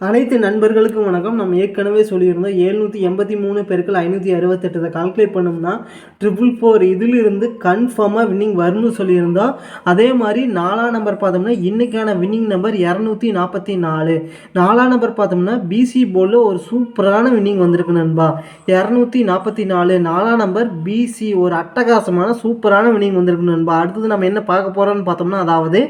அனைத்து நண்பர்களுக்கும் வணக்கம். நம்ம ஏற்கனவே சொல்லியிருந்தோம் எழுநூற்றி எண்பத்தி மூணு பெருக்கள் ஐநூற்றி அறுபத்தெட்டு. கால்குலேட் பண்ணோம்னா ட்ரிபிள் ஃபோர் இதிலிருந்து கன்ஃபார்மாக வின்னிங் வரும்னு சொல்லியிருந்தோம் அதே மாதிரி நாலாம் நம்பர் பார்த்தோம்னா இன்றைக்கான வின்னிங் நம்பர் இரநூத்தி நாற்பத்தி நாலு. நாலாம் நம்பர் பார்த்தோம்னா பிசி போர்டில் ஒரு சூப்பரான வின்னிங் வந்திருக்கு நண்பா. இரநூத்தி நாற்பத்தி நாலு. நாலாம் நம்பர் பிசி ஒரு அட்டகாசமான சூப்பரான வின்னிங் வந்திருக்கு நண்பா. அடுத்தது நம்ம என்ன பார்க்க போகிறோம்னு பார்த்தோம்னா அதாவது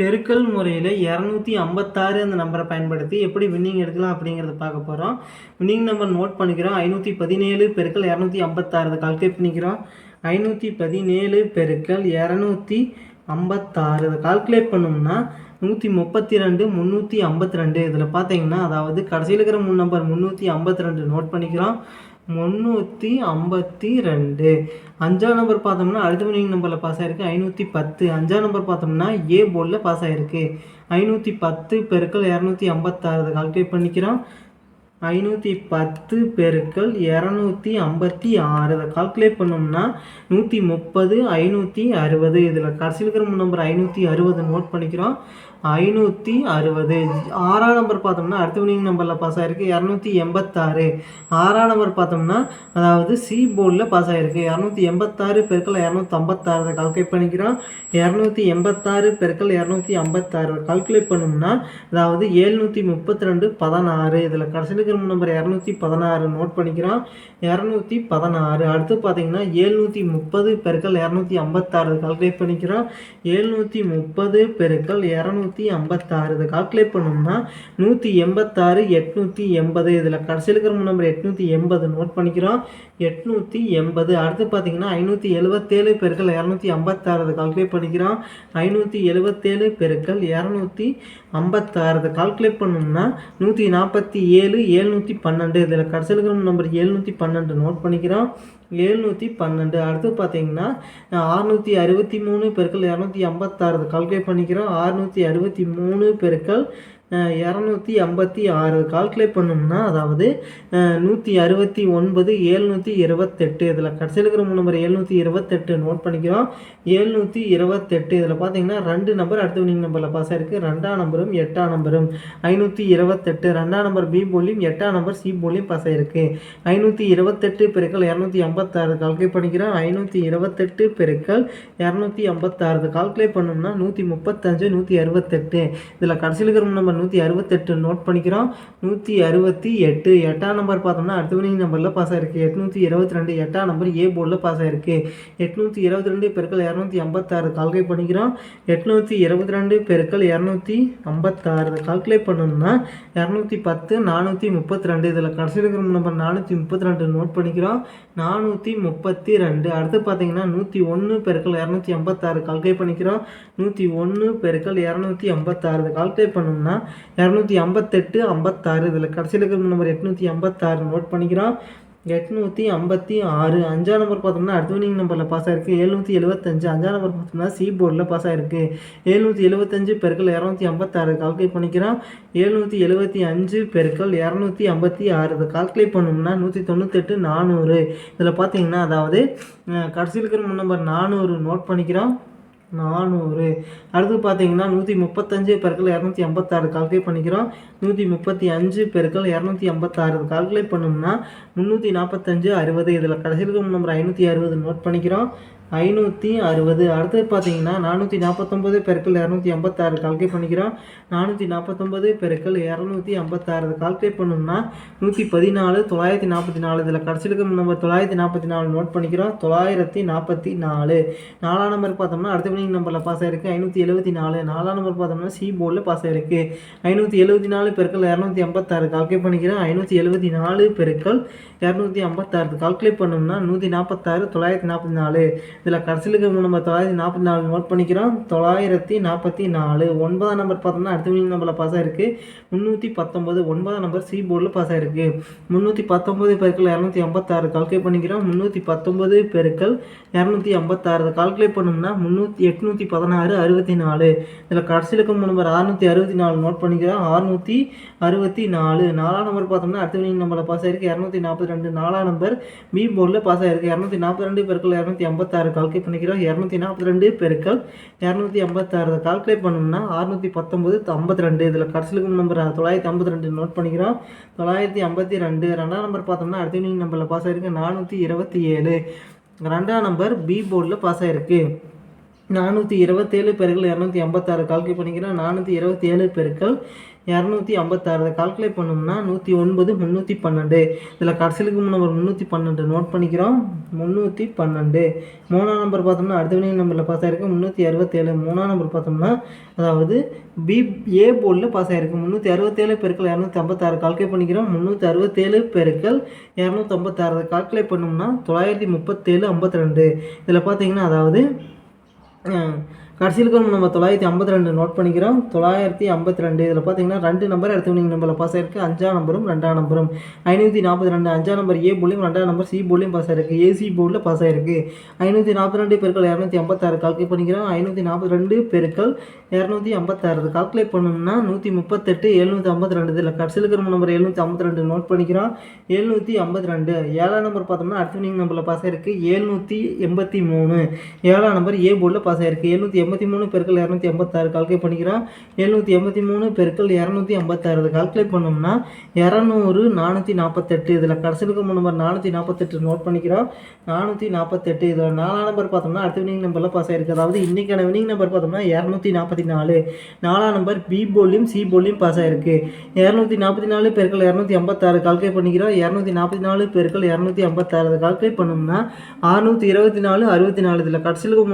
பெருக்கல் முறையில் இரநூத்தி ஐம்பத்தாறு அந்த நம்பரை பயன்படுத்தி எப்படி வின்னிங் எடுக்கலாம் அப்படிங்கிறத பார்க்க போகிறோம் வின்னிங் நம்பர் நோட் பண்ணிக்கிறோம். ஐநூற்றி பதினேழு பெருக்கல் இரநூத்தி ஐம்பத்தாறு. கால்குலேட் பண்ணிக்கிறோம். ஐநூற்றி பதினேழு பெருக்கல் இரநூத்தி ஐம்பத்தாறு. இதை கால்குலேட் பண்ணோம்னா நூற்றி முப்பத்தி ரெண்டு முந்நூற்றி ஐம்பத்தி ரெண்டு இதில் பார்த்தீங்கன்னா அதாவது கடைசியில் இருக்கிற மூணு நம்பர் முந்நூற்றி ஐம்பத்தி ரெண்டு நோட் பண்ணிக்கிறோம். முந்நூற்றி ஐம்பத்தி ரெண்டு. அஞ்சாம் நம்பர் பார்த்தோம்னா அடுத்த வினிங் நம்பரில் பாஸ் ஆகிருக்கு ஐநூற்றி பத்து. அஞ்சாம் நம்பர் பார்த்தோம்னா ஏ போர்டில் பாஸ் ஆகிருக்கு ஐநூற்றி பத்து பெருக்கள் இரநூத்தி ஐம்பத்தாறு. கால்குலேட் பண்ணிக்கிறோம். ஐநூற்றி பத்து பெருக்கள் இரநூத்தி ஐம்பத்தி ஆறு. இதை கால்குலேட் பண்ணோம்னா நூற்றி முப்பது ஐநூற்றி அறுபது. இதில் கடைசியில் இருக்கிற நம்பர் ஐநூற்றி அறுபது நோட் பண்ணிக்கிறோம். ஐநூற்றி அறுபது. ஆறாம் நம்பர் பார்த்தோம்னா அடுத்த வினிங் நம்பரில் பாஸ் ஆகிருக்கு இரநூத்தி எண்பத்தாறு. ஆறாம் நம்பர் பார்த்தோம்னா அதாவது சி போர்டில் பாஸ் ஆகிருக்கு இரநூத்தி எண்பத்தாறு பெருக்கள் இரநூத்தி ஐம்பத்தாறு கால்குலேட் பண்ணிக்கிறோம். இரநூத்தி எண்பத்தாறு பெருக்கள் இரநூத்தி ஐம்பத்தாறு கால்குலேட் பண்ணோம்னா அதாவது ஏழ்நூற்றி முப்பத்தி ரெண்டு பதினாறு. இதில் கடைசியில் இருக்கிற நம்பர் இரநூத்தி பதினாறு நோட் பண்ணிக்கிறோம். இரநூத்தி பதினாறு. அடுத்து பார்த்தீங்கன்னா ஏழ்நூற்றி முப்பது பெருக்கள் இரநூத்தி ஐம்பத்தாறு கால்குலேட் பண்ணிக்கிறோம். ஏழ்நூற்றி முப்பது பெருக்கள் இரநூத்தி ஐம்பத்தாறு. இதை கால்குலேட் பண்ணோம்னா நூற்றி எண்பத்தாறு எட்நூற்றி எண்பது. இதில் கடைசியில் இருக்கிற நம்பர் எட்நூற்றி எண்பது நோட் பண்ணிக்கிறோம். எட்நூற்றி எண்பது. அடுத்து பார்த்தீங்கன்னா ஐநூற்றி எழுபத்தேழு பெருக்கள் இரநூத்தி ஐம்பத்தாறு. இதை கால்குலேட் பண்ணிக்கிறோம். ஐநூற்றி எழுபத்தேழு பெருக்கள் இரநூத்தி ஐம்பத்தாறு. இதை கால்குலேட் பண்ணோம்னா நூற்றி நாற்பத்தி ஏழு ஏழ்நூற்றி பன்னெண்டு. இதில் கடைசியில் இருக்கிற நம்பர் ஏழ்நூற்றி பன்னெண்டு நோட் பண்ணிக்கிறோம். எழுநூற்றி பன்னெண்டு. அடுத்து பார்த்தீங்கன்னா அறுநூற்றி அறுபத்தி மூணு பெருக்கள் இரநூத்தி ஐம்பத்தாறு. கால்குலேட் பண்ணிக்கிறோம். அறுநூற்றி அறுபத்தி மூணு பெருக்கள் இரநூத்தி ஐம்பத்தி ஆறு கால்குலேட் பண்ணோம்னா அதாவது நூற்றி அறுபத்தி ஒன்பது ஏழ்நூற்றி இருபத்தெட்டு. இதில் கடைசியில் இருக்கிற நம்பர் ஏழ்நூற்றி இருபத்தெட்டு நோட் பண்ணிக்கிறோம். ஏழ்நூற்றி இருபத்தெட்டு இதில் பார்த்தீங்கன்னா ரெண்டு நம்பர் அடுத்த வினிங் நம்பரில் பாஸ் ஆயிருக்கு. ரெண்டாம் நம்பரும் எட்டாம் நம்பரும் ஐநூற்றி இருபத்தெட்டு ரெண்டாம் நம்பர் பி போலியும் எட்டாம் நம்பர் சி போலியும் பாஸ் ஆயிருக்கு. ஐநூற்றி இருபத்தெட்டு பெருக்கள் இரநூத்தி ஐம்பத்தாறு கால்குலேட் பண்ணிக்கிறோம். ஐநூற்றி இருபத்தெட்டு பெருக்கள் இரநூத்தி ஐம்பத்தாறு கால்குலேட் பண்ணோம்னா நூற்றி முப்பத்தஞ்சு நூற்றி அறுபத்தெட்டு. இதில் கடைசியில் இருக்கிற நம்பர் நூற்றி அறுபத்தெட்டு நோட் பண்ணிக்கிறோம். நூற்றி அறுபத்தி எட்டு எட்டாம் நம்பர் பார்த்தோம்னா அடுத்த வினிங் நம்பரில் பாஸ் ஆயிருக்கு. எட்நூற்றி இருபத்தி ரெண்டு எட்டாம் நம்பர் ஏ போர்டில் பாஸ் ஆயிருக்கு. எட்நூற்றி இருபத்தி ரெண்டு பெருக்கள் இரநூத்தி ஐம்பத்தாறு கால்குலேட் பண்ணிக்கிறோம். எட்நூற்றி இருபத்தி ரெண்டு பெருக்கள் இரநூத்தி ஐம்பத்தாறு கால்குலேட் பண்ணணும்னா இரநூத்தி பத்து நானூற்றி முப்பத்தி ரெண்டு இதில் கடைசியில் இருக்கிற நம்பர் நானூற்றி முப்பத்தி ரெண்டு நோட் பண்ணிக்கிறோம். நானூற்றி முப்பத்தி ரெண்டு. அடுத்து பார்த்தீங்கன்னா நூற்றி ஒன்று பெருக்கள் இரநூத்தி ஐம்பத்தாறு கால்குலேட் பண்ணிக்கிறோம். நூற்றி ஒன்று பெருக்கள் இரநூத்தி ஐம்பத்தாறு கால்குலேட் பண்ணோம்னா இரநூத்தி ஐம்பத்தெட்டு ஐம்பத்தாறு இதில் கடைசியில் இருக்கிற நம்பர் எட்நூற்றி ஐம்பத்தாறு நோட் பண்ணிக்கிறோம். எட்நூற்றி ஐம்பத்தி ஆறு அஞ்சாம் நம்பர் பார்த்தோம்னா அடுத்த வினிங் நம்பரில் பாஸ் ஆயிருக்கு. எழுநூற்றி எழுபத்தஞ்சு அஞ்சாம் நம்பர் பார்த்தோம்னா சி போர்டில் பாஸ் ஆயிருக்கு. எழுநூற்றி எழுபத்தஞ்சு பெருக்கள் இரநூத்தி ஐம்பத்தாறு கால்குலேட் பண்ணிக்கிறோம். எழுநூற்றி எழுபத்தி அஞ்சு பெருக்கள் இரநூத்தி ஐம்பத்தி ஆறு இதை கால்குலேட் பண்ணோம்னா நூற்றி தொண்ணூத்தெட்டு நானூறு. இதில் பார்த்தீங்கன்னா அதாவது கடைசியில் இருக்கிற நம்பர் நானூறு நோட் பண்ணிக்கிறோம். நானூறு. அடுத்து பார்த்தீங்கன்னா நூற்றி முப்பத்தஞ்சு பெருக்கள் இரநூத்தி ஐம்பத்தாறு கால்குலேட் பண்ணிக்கிறோம். நூற்றி முப்பத்தி அஞ்சு பெருக்கள் இரநூத்தி ஐம்பத்தாறு கால்குலேட் பண்ணோம்னா முந்நூற்றி நாற்பத்தஞ்சு அறுபது. இதில் கடைசியில் நம்பர் ஐநூற்றி அறுபது நோட் பண்ணிக்கிறோம். ஐநூற்றி அறுபது. அடுத்தது பார்த்தீங்கன்னா நானூற்றி நாற்பத்தொம்பது பெருக்கள் இரநூத்தி ஐம்பத்தாறு கால்குலேட் பண்ணிக்கிறோம். நானூற்றி நாற்பத்தொம்பது பெருக்கள் இரநூத்தி ஐம்பத்தாறு கால்குலேட் பண்ணோம்னா நூற்றி பதினாலு தொள்ளாயிரத்தி நாற்பத்தி நாலு. இதில் கடைசியில் நம்ம நம்பர் தொள்ளாயிரத்தி நாற்பத்தி நாலு நோட் பண்ணிக்கிறோம். தொள்ளாயிரத்தி நாற்பத்தி நாலு. நாலாம் நம்பர் பார்த்தோம்னா அடுத்த வினிங் நம்பரில் பாஸ் ஆயிருக்கு. ஐநூற்றி எழுபத்தி நாலு. நாலாம் நம்பர் பார்த்தோம்னா சி போர்டில் பாஸ் ஆயிருக்கு. ஐநூற்றி எழுபத்தி நாலு பெருக்கள் இரநூத்தி ஐம்பத்தாறு கால்குலேட் பண்ணிக்கிறோம். ஐநூற்றி எழுபத்தி நாலு பெருக்கள் இரநூத்தி ஐம்பத்தாறு கால்குலேட் பண்ணோம்னா நூற்றி நாற்பத்தாறு தொள்ளாயிரத்தி நாற்பத்தி நாலு. இதில் கடைசியில் இருக்கிற நம்ம தொள்ளாயிரத்தி நாற்பத்தி நாலு நோட் பண்ணிக்கிறோம். தொள்ளாயிரத்தி நாற்பத்தி நாலு. ஒன்பதாம் நம்பர் பார்த்தோம்னா அடுத்த வினிங் நம்பரில் பாஸ் ஆயிருக்கு. முந்நூற்றி பத்தொம்பது ஒன்பதாம் நம்பர் சி போர்டில் பாஸ் ஆயிருக்கு. முந்நூற்றி பத்தொம்பது பெருக்கள் இரநூத்தி ஐம்பத்தாறு கால்குலேட் பண்ணிக்கிறோம். முந்நூற்றி பத்தொம்பது பெருக்கள் இரநூத்தி ஐம்பத்தாறு. கால்குலேட் பண்ணோம்னா முந்நூற்றி எட்நூற்றி பதினாறு அறுபத்தி நாலு. இதில் கடைசியில் இருக்கும் நம்பர் அறுநூற்றி அறுபத்தி நாலு நோட் பண்ணிக்கிறோம். அறுநூற்றி அறுபத்தி நாலு. நாலாம் நம்பர் பார்த்தோம்னா அடுத்த வினிங் நம்பரில் பாஸ் ஆயிருக்கு. இரநூத்தி நாற்பத்தி ரெண்டு. நாலாம் நம்பர் பி போர்டில் பாஸ் ஆயிருக்கு. இரநூத்தி நாற்பத்தி ரெண்டு பெருக்கள் இரநூத்தி ஐம்பத்தாறு. கால்குலேட் பண்ணிக்கிறோம். இரநூத்தி நாற்பத்தி ரெண்டு பெருக்கள் இரநூத்தி ஐம்பத்தாறு கால்குலேட் பண்ணோம்னா அறுநூற்றி பத்தொம்பது ஐம்பத்தி ரெண்டு இதில் கடைசிலுக்கு நம்பர் தொள்ளாயிரத்தி ஐம்பத்தி ரெண்டு நோட் பண்ணிக்கிறோம். தொள்ளாயிரத்தி ஐம்பத்தி ரெண்டு. ரெண்டாம் நம்பர் பார்த்தோம்னா அடுத்த நம்பரில் பாஸ் ஆயிருக்கு. நானூற்றி இருபத்தி ஏழு. ரெண்டாம் நம்பர் பி போர்டில் பாஸ் ஆயிருக்கு. நானூற்றி இருபத்தேழு பெருக்கள் இரநூத்தி ஐம்பத்தாறு கால்குலேட் பண்ணிக்கிறோம். நானூற்றி இருபத்தி ஏழு பெருக்கள் இரநூத்தி ஐம்பத்தாறு கால்குலேட் பண்ணோம்னா நூற்றி ஒன்பது முந்நூற்றி பன்னெண்டு. இதில் கடைசிலுக்கு நம்பர் முந்நூற்றி பன்னெண்டு நோட் பண்ணிக்கிறோம். முந்நூற்றி பன்னெண்டு. மூணாம் நம்பர் பார்த்தோம்னா அடுத்த வினை நம்பரில் பாஸ் ஆயிருக்கு. முந்நூற்றி அறுபத்தேழு. மூணாம் நம்பர் பார்த்தோம்னா அதாவது பி ஏ போர்டில் பாஸ் ஆயிருக்கு. முந்நூற்றி அறுபத்தேழு பெருக்கள் இரநூத்தி ஐம்பத்தாறு கால்குலேட் பண்ணிக்கிறோம். முந்நூற்றி அறுபத்தேழு பெருக்கள் இரநூத்தி ஐம்பத்தாறு கால்குலேட் பண்ணோம்னா தொள்ளாயிரத்தி முப்பத்தேழு ஐம்பத்தி ரெண்டு இதில் பார்த்தீங்கன்னா அதாவது 嗯。கடைசியில் நம்ம தொள்ளாயிரத்தி ஐம்பத்தி ரெண்டு நோட் பண்ணிக்கிறோம். தொள்ளாயிரத்தி ஐம்பத்தி ரெண்டு இதில் பார்த்தீங்கன்னா ரெண்டு நம்பர் அடுத்த நம்பரில் பாஸ் ஆயிருக்கு. அஞ்சாம் நம்பரும் ரெண்டாம் நம்பரும் ஐநூற்றி நாற்பத்தி ரெண்டு அஞ்சாம் நம்பர் ஏ போலியும் ரெண்டாம் நம்பர் சி போலியும் பாஸ் ஆயிருக்கு. ஏசி போர்டில் பாஸ் ஆயிருக்கு. ஐநூற்றி நாற்பத்தி ரெண்டு பெருக்கள் இரநூத்தி ஐம்பத்தாறு கால்குலேட் பண்ணிக்கிறோம். ஐநூற்றி நாற்பத்தி ரெண்டு பெருக்கள் இரநூத்தி ஐம்பத்தாறு. கால்குலேட் பண்ணோம்னா நூற்றி முப்பத்தெட்டு எழுநூற்றி ஐம்பத்தி ரெண்டு இதில் கடைசியில் இருக்கிற நம்பர் எழுநூற்றி ஐம்பத்தி ரெண்டு நோட் பண்ணிக்கிறோம். எழுநூற்றி ஐம்பத்தி ரெண்டு ஏழாம் நம்பர் பார்த்தோம்னா அடுத்த நீங்கள் நம்பரில் பாஸ் ஆயிருக்கு. எழுநூற்றி எண்பத்தி மூணு. ஏழாம் நம்பர் ஏ போர்டில் பாஸ் ஆயிருக்கு. எழுநூற்றி எண்பத்தி மூணு பெருக்கள் இரநூத்தி ஐம்பத்தாறு கால்குலேட் பண்ணிக்கிறோம். எழுநூற்றி எண்பத்தி மூணு பெருக்கள் இரநூத்தி ஐம்பத்தாறு இதை கால்குலேட் பண்ணோம்னா இரநூறு நானூற்றி நாற்பத்தெட்டு இதில் கடைசியில் இருக்கும் நம்பர் நானூற்றி நாற்பத்தெட்டு நோட் பண்ணிக்கிறோம். நானூற்றி நாற்பத்தெட்டு இதில் நாலாம் நம்பர் பார்த்தோம்னா அடுத்த வினிங் நம்பரில் பாஸ் ஆயிருக்கு. அதாவது இன்றைக்கான வினிங் நம்பர் பார்த்தோம்னா இரநூத்தி நாற்பத்தி நாலு. நாலாம் நம்பர் பி போர்லையும் சி போர்லையும் பாஸ் ஆயிருக்கு. இரநூத்தி நாற்பத்தி நாலு பெருக்கள் இரநூத்தி ஐம்பத்தாறு கால்குலேட் பண்ணிக்கிறோம். இரநூத்தி நாற்பத்தி நாலு பெருக்கள் இரநூத்தி ஐம்பத்தாறு கால்குலேட் பண்ணோம்னா அறுநூற்றி இருபத்தி நாலு அறுபத்தி நாலு. இதில் கடைசியில் இருக்கும்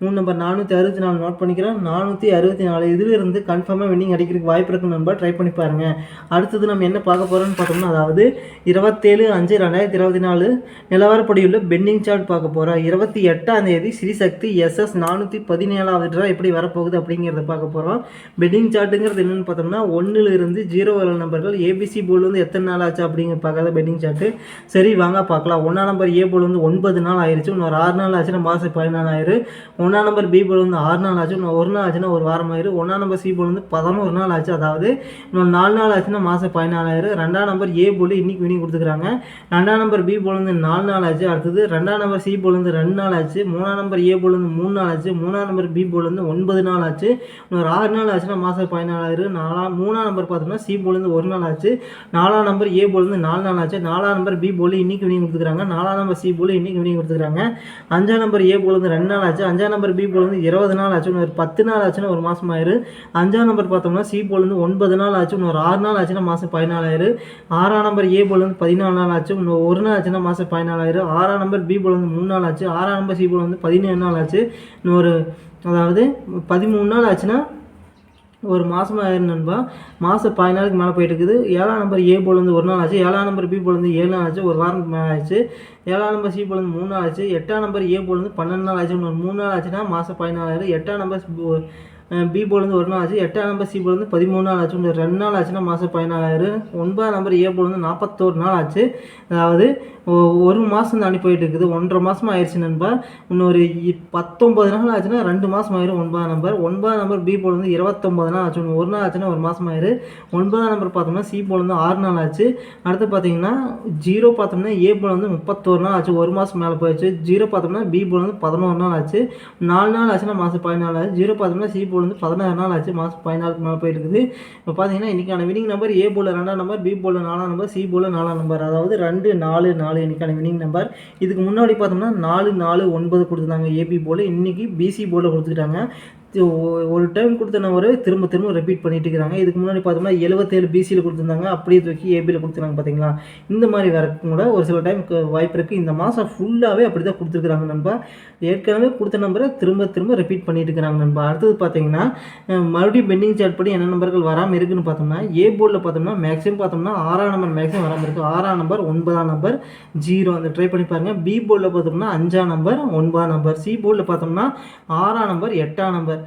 மூணு நம்பர் நானூற்றி அறுபத்தி நாலு நோட் பண்ணிக்கிறோம் நானூற்றி அறுபத்தி நாலு. இதிலிருந்து கன்ஃபார்மாக வின்னிங் அடிக்கிறதுக்கு வாய்ப்பு இருக்கு நம்பர் ட்ரை பண்ணி பாருங்கள் அடுத்தது நம்ம என்ன பார்க்க போகிறோம்னு பார்த்தோம்னா அதாவது இருபத்தேழு அஞ்சு ரெண்டாயிரத்தி இருபத்தி நாலு நிலவரப்படியுள்ள பெண்டிங் சார்ட் பார்க்க போகிறோம் இருபத்தி எட்டாம் தேதி ஸ்ரீசக்தி எஸ்எஸ் நானூற்றி பதினேழாவது ரூபா எப்படி வரப்போகுது அப்படிங்கிறத பார்க்க போகிறோம் பெண்டிங் சார்ட்டுங்கிறது என்னென்னு பார்த்தோம்னா ஒன்றுல இருந்து ஜீரோ வர நம்பர்கள். ஏபிசி போல் வந்து எத்தனை நாள் ஆச்சு அப்படிங்கிற பார்க்காத பெண்டிங் சார்ட்டு சரி வாங்க பார்க்கலாம். ஒன்றாம் நம்பர் ஏ போல் வந்து ஒன்பது நாள் ஆயிடுச்சு இன்னொரு ஆறு நாள் ஆச்சுன்னா மாதம் பதினாலு ஒன்றாம் நம்பர் பி போல் வந்து ஆறு நாள் ஆச்சு. இன்னும் ஒரு நாள் ஆச்சுன்னா ஒரு வாரம் ஆயிரும். ஒன்றாம் நம்பர் சி போல் வந்து பதினோரு நாள் ஆச்சு. அதாவது இன்னும் நாலு நாள் ஆச்சுன்னா மாதம் பதினாலாயிரம். ரெண்டாம் நம்பர் ஏ போல் இன்னைக்கு வினி கொடுத்துக்கிறாங்க ரெண்டாம் நம்பர் பி போல் வந்து நாலு நாள் ஆச்சு. அடுத்தது ரெண்டாம் நம்பர் சி போல் வந்து ரெண்டு நாள் ஆச்சு. மூணாம் நம்பர் ஏ போல் வந்து மூணு நாள் ஆச்சு. மூணாம் நம்பர் பி போல் வந்து ஒன்பது நாள் ஆச்சு. இன்னொரு ஆறு நாள் ஆச்சுன்னா மாதம் பதினாலாயிரம். நாலாம் மூணாம் நம்பர் பார்த்தோம்னா சி போல் வந்து ஒரு நாள் ஆச்சு. நாலாம் நம்பர் ஏ போல் வந்து நாலு நாள் ஆச்சு. நாலாம் நம்பர் பி போல் இன்னைக்கு வினி கொடுத்துக்கிறாங்க நாலாம் நம்பர் சி போல் இன்னைக்கு வினி கொடுத்துக்கிறாங்க அஞ்சாம் நம்பர் ஏ போல் வந்து ரெண்டு நாள் ஆச்சு. அஞ்சாம் நம்பர் பி போல் வந்து இருபது நாள் ஆச்சு இன்னும் ஒரு பத்து நாள் ஆச்சுன்னா ஒரு மாதம் ஆயிரு. அஞ்சாம் நம்பர் பார்த்தோம்னா சி போல் வந்து ஒன்பது நாள் ஆச்சு இன்னும் ஒரு ஆறு நாள் ஆச்சுன்னா மாதம் பதினாலாயிரம் ஆறாம் நம்பர் ஏ போல் வந்து பதினாலு நாள் ஆச்சு இன்னும் ஒரு நாள் ஆச்சுன்னா மாதம் பதினாலாயிரம் ஆறாம் நம்பர் பி போல் வந்து மூணு நாள் ஆச்சு ஆறாம் நம்பர் சி போல் வந்து பதினேழு நாள் ஆச்சு இன்னும் ஒரு அதாவது பதிமூணு நாள் ஆச்சுன்னா ஒரு மாதமாக ஆயிரம் நண்பா? மாதம் பதினாலுக்கு மேலே போயிட்டு இருக்குது ஏழாம் நம்பர் ஏ போலேருந்து ஒரு நாள் ஆச்சு. ஏழாம் நம்பர் பி போலேருந்து ஏழு நாள் ஆச்சு. ஒரு வாரத்துக்கு மேலே ஆச்சு ஏழாம் நம்பர் சி போலேருந்து மூணு நாள் ஆச்சு. எட்டாம் நம்பர் ஏ போலேருந்து பன்னெண்டு நாள் ஆச்சு ஒரு மூணு நாள் ஆச்சுன்னா மாதம் பதினாலாயிரம் எட்டாம் நம்பர் பி போல் வந்து ஒரு நாள் ஆச்சு எட்டாம் நம்பர் சி போல் வந்து பதிமூணு நாள் ஆச்சு. இன்னும் ரெண்டு நாள் ஆச்சுன்னா மாதம் பதினாலாயிரம் ஒன்பதாம் நம்பர் ஏ போல் வந்து நாற்பத்தோரு நாள் ஆச்சு. அதாவது ஒரு மாதம் தாண்டி போயிட்டு இருக்குது. ஒன்றரை மாதம் ஆயிடுச்சு நண்பா. இன்னொரு இ- நாள் ஆச்சுன்னா ரெண்டு மாதம் ஆயிரும் ஒன்பதாம் நம்பர் ஒன்பதாம் நம்பர் பி போல் வந்து இருபத்தொம்பது நாள் ஆச்சு. ஒன்று ஒரு நாள் ஆச்சுன்னா ஒரு மாதம் ஆயிரு. ஒன்பதாம் நம்பர் பார்த்தோம்னா சி போல் வந்து ஆறு நாள் ஆச்சு. அடுத்து பார்த்தீங்கன்னா ஜீரோ பார்த்தோம்னா ஏ போல் வந்து முப்பத்தோரு நாள் ஆச்சு. ஒரு மாதம் மேலே போயிடுச்சு. ஜீரோ பார்த்தோம்னா பி போல் வந்து பதினோரு நாள் ஆச்சு. நாலு நாள் ஆச்சுன்னா மாதம் பதினாலு ஆச்சு ஜீரோ பார்த்தோம்னா சி போல் வந்து பதினாறு நாள் ஆச்சு மாதம் பதினாலுக்கு மேலே போயிருக்குது இப்போ பார்த்தீங்கன்னா இன்றைக்கான வினிங் நம்பர் ஏ போல் ரெண்டாம் நம்பர் பி போல் நாலாம் நம்பர் சி போல் நாலாம் நம்பர் அதாவது ரெண்டு நாலு நாலு இன்றைக்கான வினிங் நம்பர் இதுக்கு முன்னாடி பார்த்தோம்னா நாலு நாலு ஒன்பது கொடுத்துருந்தாங்க ஏபி போல். இன்றைக்கி பிசி போல் கொடுத்துக்கிட்டாங்க ஒரு டைம் கொடுத்த நம்பரை திரும்ப திரும்ப ரிப்பீட் பண்ணிட்டு இருக்கிறாங்க இதுக்கு முன்னாடி பார்த்தோம்னா எழுபத்தேழு பிசியில் கொடுத்துருந்தாங்க. அப்படியே தூக்கி ஏபியில் கொடுத்துருக்காங்க பார்த்தீங்களா இந்த மாதிரி வரக்கும் கூட ஒரு சில டைம் வாய்ப்பு இருக்குது இந்த மாதம் ஃபுல்லாகவே அப்படி தான் கொடுத்துருக்குறாங்க நண்பா. ஏற்கனவே கொடுத்த நம்பரை திரும்ப திரும்ப ரிப்பீட் பண்ணிட்டு இருக்கிறாங்க நண்பா. அடுத்தது பார்த்தீங்கன்னா மறுபடியும் பெண்டிங் சார்ட் படி என்ன நம்பர்கள் வராமல் இருக்குன்னு பார்த்தோம்னா ஏ போர்டில் பார்த்தோம்னா மேக்ஸிமம் பார்த்தோம்னா ஆறாம் நம்பர் மேக்ஸிமம் வராமல் இருக்குது ஆறாம் நம்பர் ஒன்பதாம் நம்பர் ஜீரோ அந்த ட்ரை பண்ணி பாருங்கள் பி போர்டில் பார்த்தோம்னா அஞ்சாம் நம்பர் ஒன்பதாம் நம்பர் சி போர்டில் பார்த்தோம்னா ஆறாம் நம்பர் எட்டாம் நம்பர்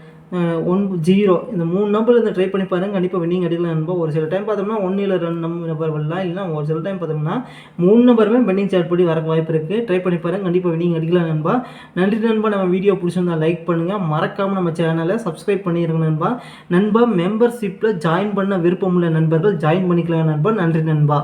ஒன் ஜீரோ இந்த மூணு நம்பர் இருந்து ட்ரை பண்ணி பாருங்க. கண்டிப்பாக வின்னிங் அடிக்கலாம் ஒரு சில டைம் பார்த்தோம்னா ஒன்னில் இல்லை ரெண்டு நம்பர் வரலாம். இல்லைனா ஒரு சில டைம் பார்த்தோம்னா மூணு நம்பருமே பெண்டிங் சார்ட் படி வர வாய்ப்பு இருக்குது ட்ரை பண்ணி பாருங்க. கண்டிப்பாக வின்னிங் அடிக்கலாம் நண்பா. நன்றி நண்பா. நம்ம வீடியோ பிடிச்சிருந்தா லைக் பண்ணுங்கள் மறக்காமல் நம்ம சேனலை சப்ஸ்கிரைப் பண்ணிடுங்க நண்பா. நண்பா மெம்பர்ஷிப்பில் ஜாயின் பண்ண விருப்பமுள்ள நண்பர்கள் ஜாயின் பண்ணிக்கலாம் நண்பா. நன்றி நண்பா.